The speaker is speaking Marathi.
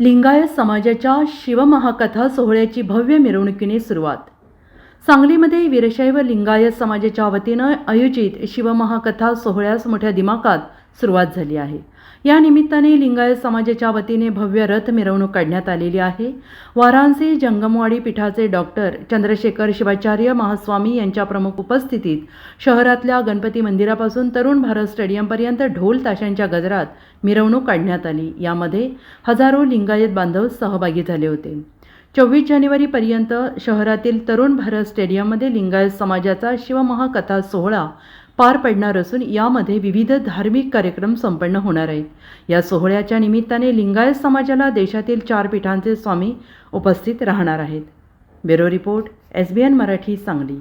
लिंगायत समाजाच्या शिवमहाकथा सोहळ्याची भव्य मिरवणुकीने सुरुवात. सांगलीमध्ये वीरशैव लिंगायत समाजाच्या वतीनं आयोजित शिवमहाकथा सोहळ्यास मोठ्या दिमाकात सुरुवात झाली आहे. या निमित्ताने लिंगायत समाजाच्या वतीने भव्य रथ मिरवणूक काढण्यात आलेली आहे. वाराणसी जंगमवाडी पीठाचे डॉक्टर चंद्रशेखर शिवाचार्य महास्वामी यांच्या प्रमुख उपस्थितीत शहरातल्या गणपती मंदिरापासून तरुण भारत स्टेडियमपर्यंत ढोल ताशांच्या गजरात मिरवणूक काढण्यात आली. यामध्ये हजारो लिंगायत बांधव सहभागी झाले होते. चोवीस जानेवारीपर्यंत शहरातील तरुण भारत स्टेडियममध्ये लिंगायत समाजाचा शिवमहाकथा सोहळा पार पडणार असून यामध्ये विविध धार्मिक कार्यक्रम संपन्न होणार आहेत. या सोहळ्याच्या निमित्ताने लिंगायत समाजाला देशातील चार पीठांचे स्वामी उपस्थित राहणार आहेत. Bureau report S B N Marathi Sangli.